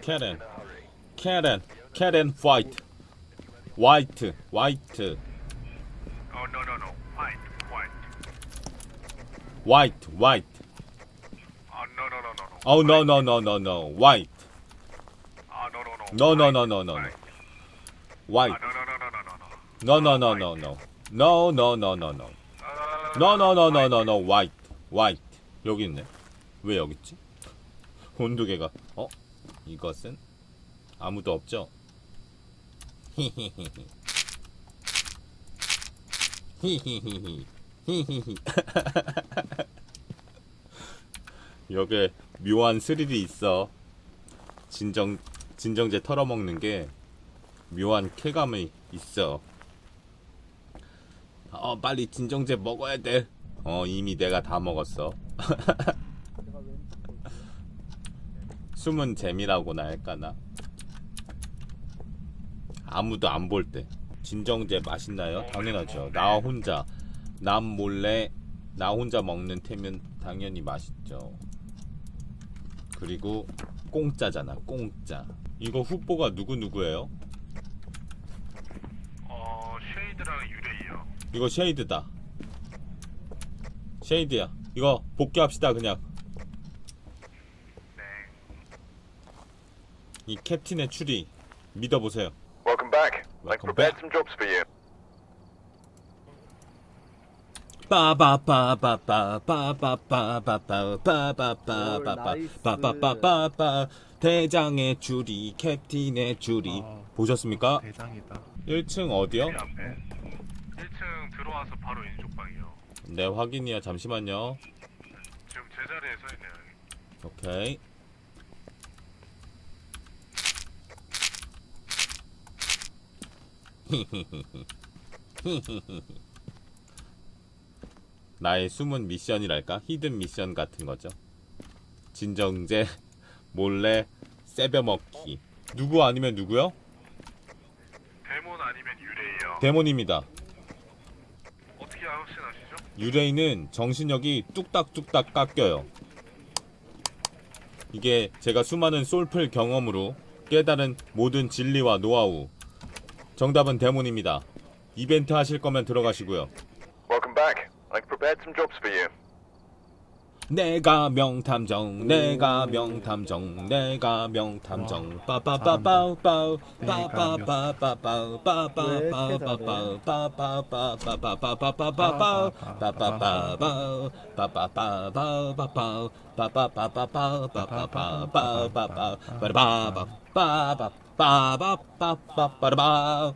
캐렌 캐렌 캐렌 화이트 화이트 화이트 Oh, no, no, no. White, white. 화이트 화이트 Oh, no, no, no, no, no. 어우 노노노노노 화이트 Oh, no, no, no. No, no, no, no, no, no. White. Ah, 화이트 no, no, no, no, no, no, no. 노노노노노 노노노노노 No, no, no, no, no, no, no, white, white. 여기 있네. 왜 여기 있지? 온두개가 어? 이것은 아무도 없죠? 히히히히. 히히히히. 히히히. 여기에 묘한 스릴이 있어. 진정 진정제 털어먹는 게 묘한 쾌감이 있어. 어 빨리 진정제 먹어야 돼. 어 이미 내가 다 먹었어. 숨은 재미라고나 할까나. 아무도 안 볼 때. 진정제 맛있나요? 당연하죠. 나 혼자 남 몰래 나 혼자 먹는 테면 당연히 맛있죠. 그리고 공짜잖아. 공짜. 이거 후보가 누구 누구예요? 어 쉐이드랑 유레이요. 이거 쉐이드다. 쉐이드야. 이거 복귀합시다 그냥. 이 캡틴의 추리 믿어보세요. Welcome back. I've Welcome prepared back. some jobs for you. 빠바바바바바바바바바바바바바바바바바바 대장의 추리 캡틴의 아, 보셨습니까? 대장이다. 1층 어디요? 이 앞에 1층 들어와서 바로 왼쪽 방이요. 네 확인이야 잠시만요. 지금 제 자리에 서 있네요. 오케이. 나의 숨은 미션이랄까? 히든 미션 같은 거죠. 진정제 몰래 세벼먹기. 누구 아니면 누구요? 데몬 아니면 유레이요. 데몬입니다. 어떻게 확신하시죠? 유레인은 정신력이 뚝딱뚝딱 깎여요. 이게 제가 수많은 솔플 경험으로 깨달은 모든 진리와 노하우. 정답은 데몬입니다. 이벤트 하실 거면 들어가시고요. Welcome back. I've prepared some jobs for you. 내가 명탐정, 내가 명탐정, 내가 명탐정. 빠빠빠빠빠우, 빠빠빠빠빠우, 빠빠빠빠빠우, 빠빠빠빠빠빠우, 빠빠빠빠빠우, 빠빠빠빠빠우, 빠바빠빠빠빠라바.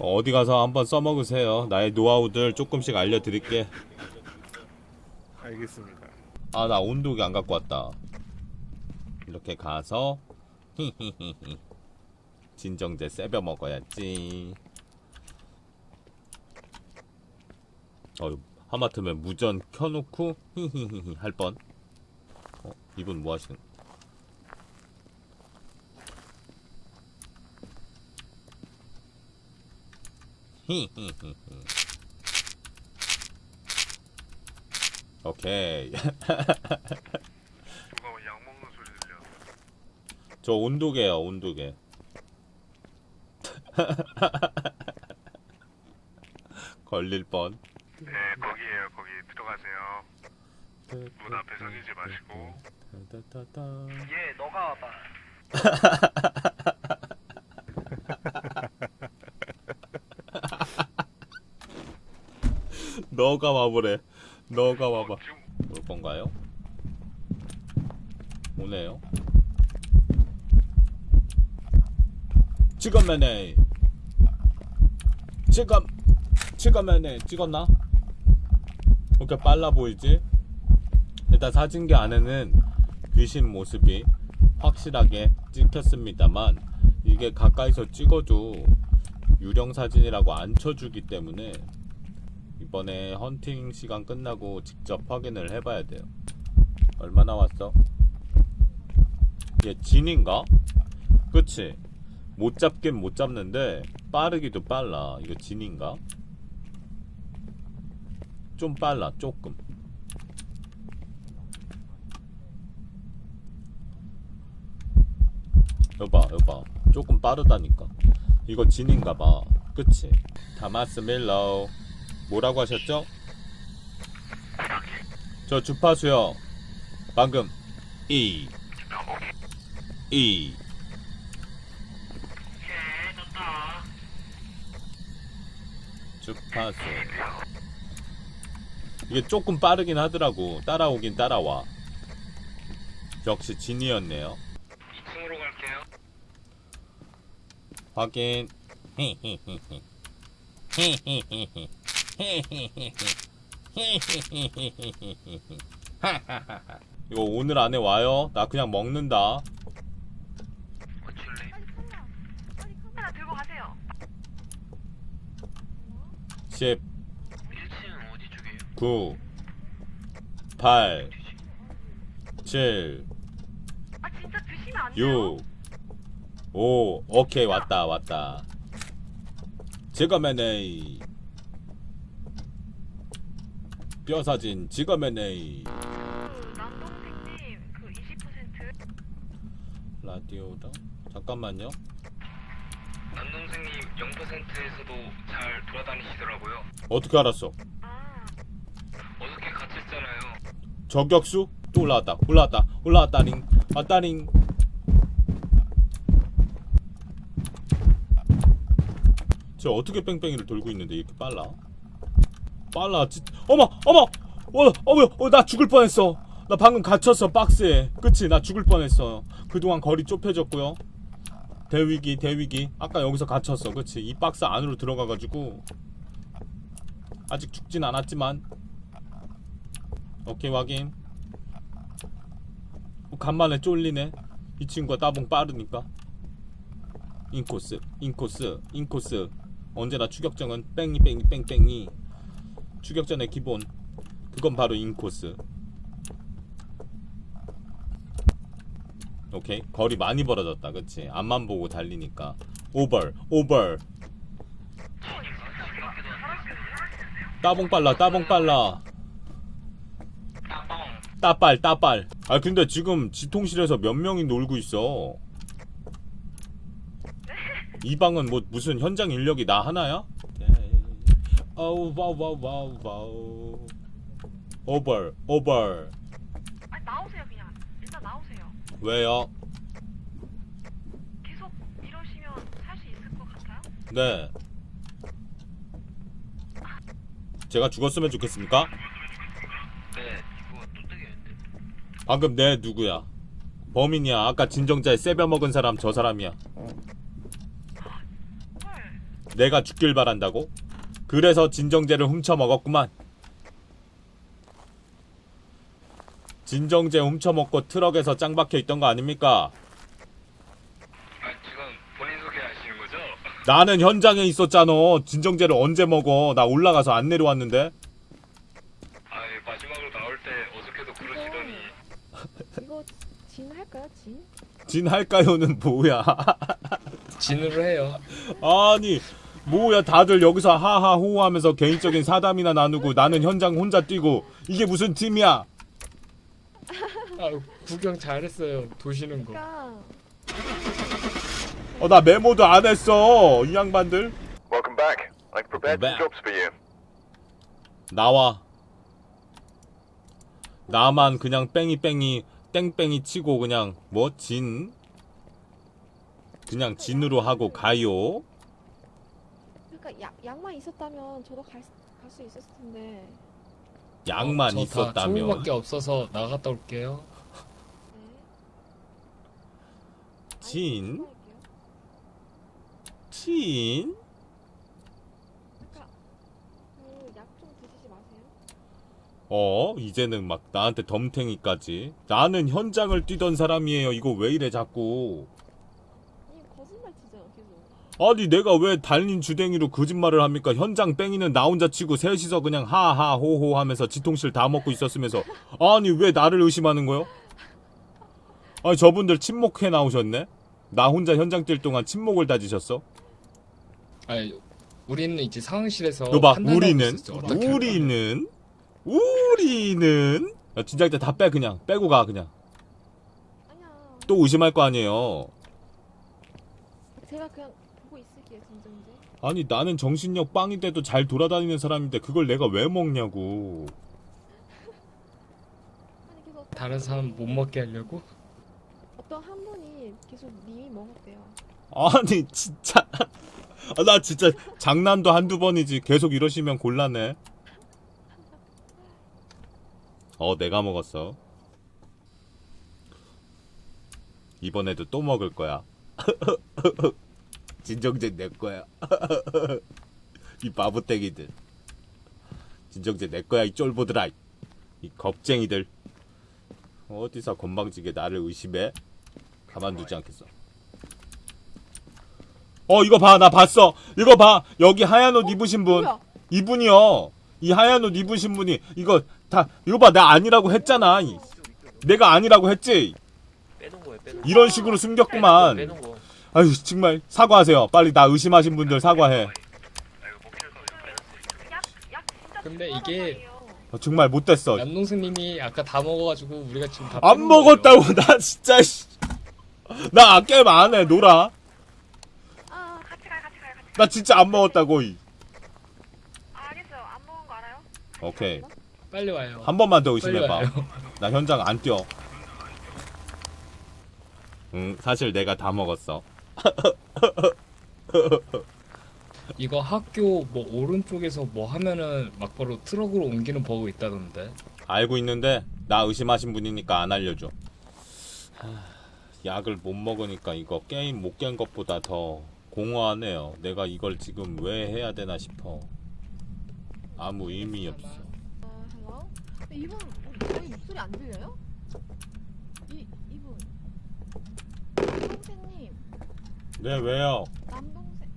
어디 가서 한번 써먹으세요. 나의 노하우들 조금씩 알려드릴게. 알겠습니다. 아, 나 온도계 안 갖고 왔다. 이렇게 가서 히히히히 진정제 세벼 먹어야지. 어, 하마터면 무전 켜놓고 히히히히 할 뻔. 어, 이분 뭐 하시는? 히히히히. 오케이. 누가 약 먹는 소리 들려. 저 온도계요, 온도계. 걸릴 뻔. 네 거기에요. 거기 들어가세요. 문 앞에 서기지 마시고. 얘 너가 와봐. 너가 와보래. 너가 와봐. 지금 올 건가요? 오네요. 찍었면에 지금 찍으면에 찍었나? 이렇게 빨라 보이지? 일단 사진기 안에는 귀신 모습이 확실하게 찍혔습니다만 이게 가까이서 찍어도 유령 사진이라고 안 쳐주기 때문에 이번에 헌팅 시간 끝나고 직접 확인을 해봐야 돼요. 얼마 나왔어? 얘 진인가? 그치? 못 잡긴 못 잡는데 빠르기도 빨라. 이거 진인가? 좀 빨라, 조금. 여봐, 여봐. 조금 빠르다니까. 이거 진인가 봐. 그치? 다마스 밀러. 뭐라고 하셨죠? 저 주파수요. 방금. E E 주파수. 이게 조금 빠르긴 하더라고. 따라오긴 따라와. 역시 진이었네요. 2층으로 갈게요. 확인 이거 오늘 안에 와요 나 그냥 먹는다 어칠리. 하나 들고 가세요. 10 1층 어디 쪽이에요? 9 8 7아 진짜 드시면 안 돼요. 6 5 오케이 왔다 왔다 지금에네 뼈사진 그 남동생님 그 20% 라디오다? 잠깐만요. 남동생님 0%에서도 잘 돌아다니시더라고요. 어떻게 알았어? 아 어저께 같이 했잖아요. 저격수? 또 올라왔다. 올라왔다. 올라왔다링. 왔다링. 저 어떻게 뺑뺑이를 돌고 있는데 이렇게 빨라 빨라. 진 어머 어머! 어 어머 어 나 죽을 뻔했어. 나 방금 갇혔어 박스에. 그치? 나 죽을 뻔했어. 그동안 거리 좁혀졌고요. 대위기 대위기. 아까 여기서 갇혔어. 그치? 이 박스 안으로 들어가가지고. 아직 죽진 않았지만. 오케이 확인. 어, 간만에 쫄리네. 이 친구가 따봉 빠르니까. 인코스 인코스 인코스. 언제나 추격정은 뺑이 뺑이 뺑뺑이 추격전의 기본. 그건 바로 인코스. 오케이. 거리 많이 벌어졌다. 그치? 앞만 보고 달리니까. 오벌 오벌. 따봉 빨라 따봉 빨라. 따빨 따빨. 아 근데 지금 지통실에서 몇 명이 놀고 있어? 이 방은 뭐 무슨 현장 인력이 나 하나야? 어우 와우 와우 와우 와우 오벌 오벌 아 나오세요 그냥 일단 나오세요. 왜요? 계속 이러시면 살 수 있을 것 같아요? 네 제가 죽었으면 좋겠습니까? 네, 이거 또 뜨겠는데. 방금 내 누구야? 범인이야 아까 진정자에 세벼 먹은 사람 저 사람이야 헐. 내가 죽길 바란다고? 그래서 진정제를 훔쳐 먹었구만. 진정제 훔쳐 먹고 트럭에서 짱 박혀 있던 거 아닙니까? 아, 지금 본인 소개하시는 거죠? 나는 현장에 있었잖아. 진정제를 언제 먹어? 나 올라가서 안 내려왔는데. 아, 마지막으로 나올 때 어저께도 그러시더니 이거 진 할까요? 진? 진 할까요는 뭐야? 진으로 해요. 아니 뭐야 다들 여기서 하하 호호 하면서 개인적인 사담이나 나누고 나는 현장 혼자 뛰고 이게 무슨 팀이야? 아, 구경 잘했어요. 도시는 거. 그러니까 어 나 메모도 안 했어 이 양반들. Welcome back. I've prepared Back. some jobs for you. 나와. 나만 그냥 뺑이 뺑이 땡뺑이 치고 그냥 뭐 진? 그냥 진으로 하고 가요. 그러니까 약 약만 있었다면 저도 갈 수 있었을 텐데. 양만 저다 있었다면 초보밖에 없어서 나갔다 올게요. 네. 진? 할게요. 진? 그러니까 그약 좀 드시지 마세요. 어 이제는 막 나한테 덤탱이까지. 나는 현장을 뛰던 사람이에요. 이거 왜 이래 자꾸? 이 거짓말 치잖아 계속. 아니 내가 왜 달린 주댕이로 거짓말을 합니까? 현장 뺑이는 나 혼자 치고 셋이서 그냥 하하 호호 하면서 지통실 다 먹고 있었으면서 아니 왜 나를 의심하는 거요? 아니 저분들 침묵해 나오셨네? 나 혼자 현장 뛸 동안 침묵을 다지셨어? 아니, 우리는 이제 상황실에서 여봐 판단하고 우리는 우리는 우리는 야, 진작에 다빼 그냥 빼고 가 그냥 아니야. 또 의심할 거 아니에요 제가 그냥 보고 있을게요 진정제. 아니 나는 정신력 빵인데도 잘 돌아다니는 사람인데 그걸 내가 왜 먹냐고. 아니 다른 사람 못 먹게 하려고? 어떤 한 분이 계속 님이 먹었대요. 아니 진짜. 아, 나 진짜 장난도 한두 번이지. 계속 이러시면 곤란해. 어 내가 먹었어. 이번에도 또 먹을 거야 진정제 내 거야. 이 바보떼기들. 진정제 내 거야 이 쫄보들아. 이 겁쟁이들. 어디서 건방지게 나를 의심해? 가만두지 않겠어. 어 이거 봐 나 봤어. 이거 봐 여기 하얀 옷 입으신 분. 뭐야? 이분이요. 이 하얀 옷 입으신 분이 이거 다 이거 봐 나 아니라고 했잖아. 이. 내가 아니라고 했지. 빼놓은 거예요, 빼놓은 이런 식으로 숨겼구만. 빼놓은 거. 아유 정말 사과하세요 빨리 나 의심하신 분들 사과해 근데 이게. 어, 정말 못됐어 남동생님이 아까 다 먹어가지고 우리가 지금 다안 빼는 거예요. 먹었다고 나 진짜 씨. 나 게임 안 해 놀아 아, 같이 가요, 같이 가요, 같이 나 진짜 안 먹었다고 이. 아, 알겠어요. 안 먹은 거 알아요? 오케이 빨리 와요. 한 번만 더 빨리 의심해봐 와요. 나 현장 안 뛰어 응 사실 내가 다 먹었어 이거 학교 뭐 오른쪽에서 뭐 하면은 막 바로 트럭으로 옮기는 버그 있다던데. 알고 있는데 나 의심하신 분이니까 안 알려줘. 하, 약을 못 먹으니까 이거 게임 못 깬 것보다 더 공허하네요. 내가 이걸 지금 왜 해야 되나 싶어. 아무 의미 없어. 근데 이분 어, 저희 목소리 안 들려요? 이 이분 선생님 네 왜요? 남동생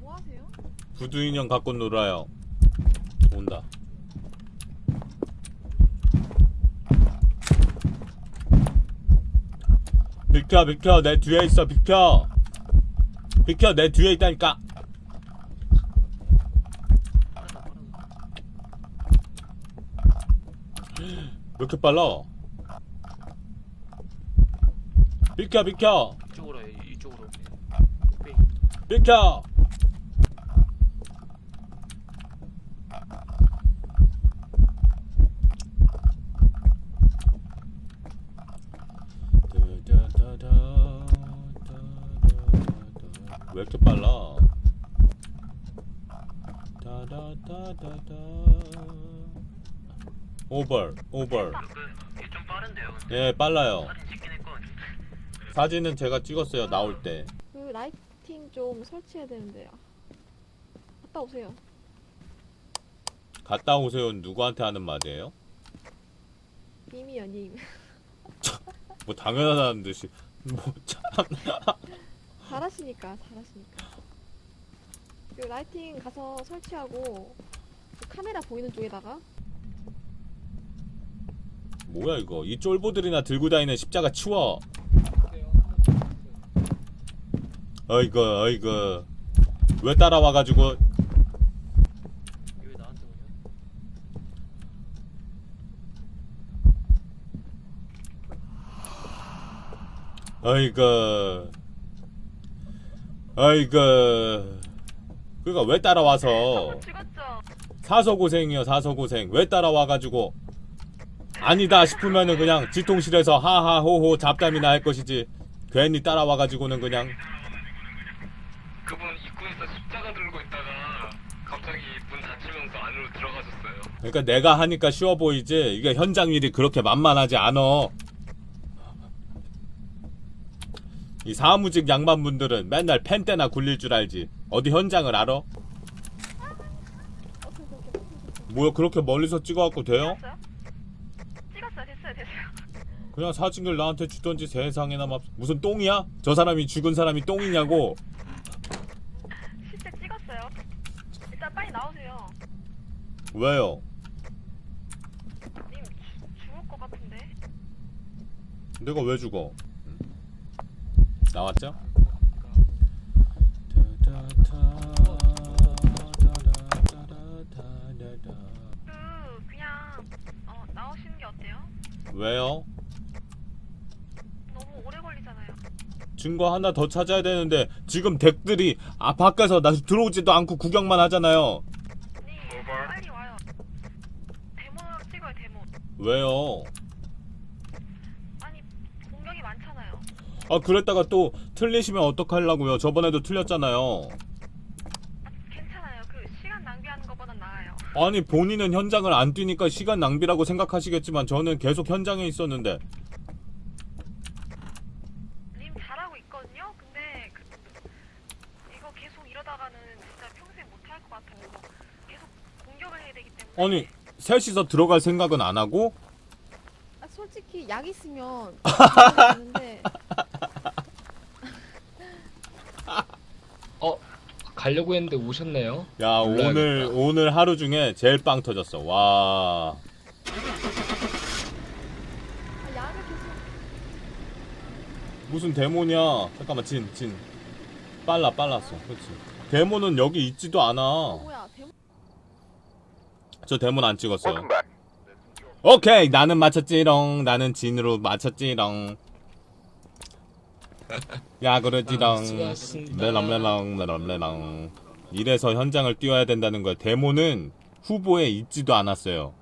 뭐 하세요? 구두 인형 갖고 놀아요. 온다. 비켜 비켜 내 뒤에 있어 비켜. 비켜 내 뒤에 있다니까. 왜 이렇게 빨라? 비켜 비켜 이쪽으로 해, 이쪽으로. 비켜. 왜 이렇게 빨라? 다다다다다. 오버. 이게 좀 빠른데요. 예, 빨라요. 사진은 제가 찍었어요, 나올 때. 그 라이 팅 좀 설치해야 되는데요. 갔다 오세요. 갔다 오세요. 누구한테 하는 말이에요? 님이요 님. 뭐 당연하다는 듯이. 뭐 참. 잘하시니까 잘하시니까. 그 라이팅 가서 설치하고 그 카메라 보이는 쪽에다가 뭐야 이거? 이 쫄보들이나 들고 다니는 십자가 치워. 어이구 어이구. 왜 따라와가지고 오냐? 어이구. 그니까 왜 따라와서? 사서 고생이요 사서 고생 왜 따라와가지고 아니다 싶으면은 그냥 지통실에서 하하호호 잡담이나 할 것이지 괜히 따라와가지고는 그냥 그분 입구에서 십자가 들고 있다가 갑자기 문 닫히면서 안으로 들어가셨어요. 그러니까 내가 하니까 쉬워 보이지 이게 현장 일이 그렇게 만만하지 않어 이 사무직 양반분들은 맨날 펜 때나 굴릴 줄 알지 어디 현장을 알아? 뭐야 그렇게 멀리서 찍어갖고 돼요? 찍었어요? 찍었어요. 됐어요, 됐어요. 그냥 사진을 나한테 주던지 세상에나 막 무슨 똥이야? 저 사람이 죽은 사람이 똥이냐고 실제 찍었어요. 일단 빨리 나오세요. 왜요? 님 죽- 죽을 것 같은데. 내가 왜 죽어? 나왔죠? 그 그냥 어 나오시는 게 어때요? 왜요? 너무 오래 걸리잖아요. 증거 하나 더 찾아야 되는데 지금 덱들이 아 밖에서 나 들어오지도 않고 구경만 하잖아요. 님 오버. 빨리 와요. 데모랑 찍어요 데모. 왜요? 아니 공격이 많잖 아 그랬다가 또 틀리시면 어떡하려고요? 저번에도 틀렸잖아요. 아, 괜찮아요. 그 시간 낭비하는 것보단 나아요. 아니 본인은 현장을 안 뛰니까 시간 낭비라고 생각하시겠지만 저는 계속 현장에 있었는데 님 잘하고 있거든요. 근데 그, 이거 계속 이러다가는 진짜 평생 못할 것 같아요. 계속 공격을 해야 되기 때문에. 아니 셋이서 들어갈 생각은 안 하고 아, 솔직히 약 있으면 되는데 가려고 했는데 오셨네요. 야 올라야겠다. 오늘 오늘 하루 중에 제일 빵 터졌어. 와. 아, 계속 무슨 데모냐? 잠깐만 진 진. 빨라 빨랐어. 그렇지. 데모는 여기 있지도 않아. 뭐야 저 데모는 안 찍었어요. Welcome back. 오케이 나는 맞췄지롱. 나는 진으로 맞췄지롱 야 아, 그러지롱 수고하셨습니다. 메랑메랑 메랑메랑. 이래서 현장을 뛰어야 된다는 거야 데모는 후보에 있지도 않았어요